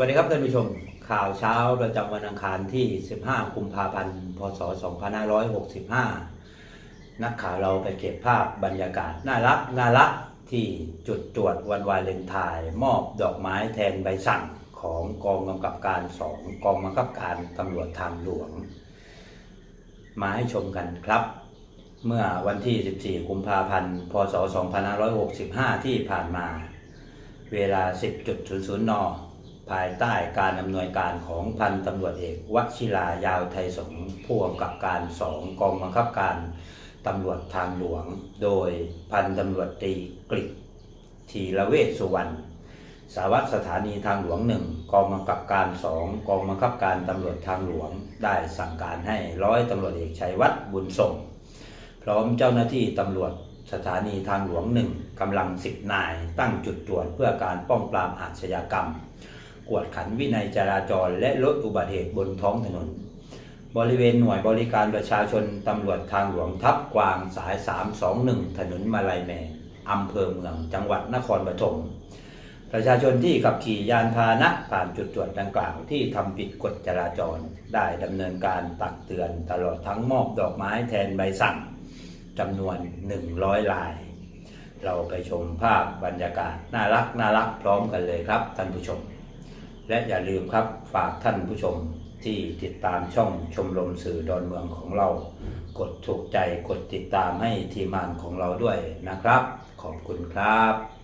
วัสดีครับท่านผู้ชม ข่าวเช้าประจำวันอังคารที่ 15 กุมภาพันธ์ พศ 2565 นักข่าวเราไปเก็บภาพบรรยากาศน่ารักน่ารักที่จุดตรวจวันวาเลนไทน์มอบดอกไม้แทนใบสั่งของกองกำกับการสองกองบังคับการตำรวจทางหลวง มาให้ชมกันครับ เมื่อวันที่ 14 กุมภาพันธ์ พศ 2565 ที่ผ่านมา เวลา 10.00 น ภายใต้การอำนวยการของพันตำรวจเอกวชิรายาวไทยสงผู้กำกับการสองกองบังคับการตำรวจทางหลวง โดยพันตำรวจตรีกฤษทีระเวชสุวรรณสาวัตรสถานีทางหลวงหนึ่งกองบังคับการสองกองบังคับการตำรวจทางหลวง ได้สั่งการให้ร้อยตำรวจเอกชัยวัฒน์บุญส่ง พร้อมเจ้าหน้าที่ตำรวจสถานีทางหลวงหนึ่งกำลังสิบนายตั้งจุดตรวจเพื่อการป้องปรามอาชญากรรม กวดขันวินัยจราจร และลดอุบัติเหตุบนท้องถนน บริเวณหน่วยบริการประชาชนตำรวจทางหลวงทับกวางสาย 321 ถนนมาลายแมนอำเภอเมือง จังหวัดนครปฐมประชาชนที่ขับขี่ยานพาหนะผ่านจุดตรวจดังกล่าวที่ทำผิดกฎจราจร ได้ดำเนินการตักเตือนตลอดทั้งมอบดอกไม้แทนใบสั่งจำนวน 100 ลาย เราไปชมภาพบรรยากาศน่ารักน่ารักพร้อมกันเลยครับท่านผู้ชม และอย่าลืมครับฝากท่านผู้ชมที่ติดตามช่องชมรมสื่อดอนเมืองของเรา กดถูกใจกดติดตามให้ทีมงานของเราด้วยนะครับ ขอบคุณครับ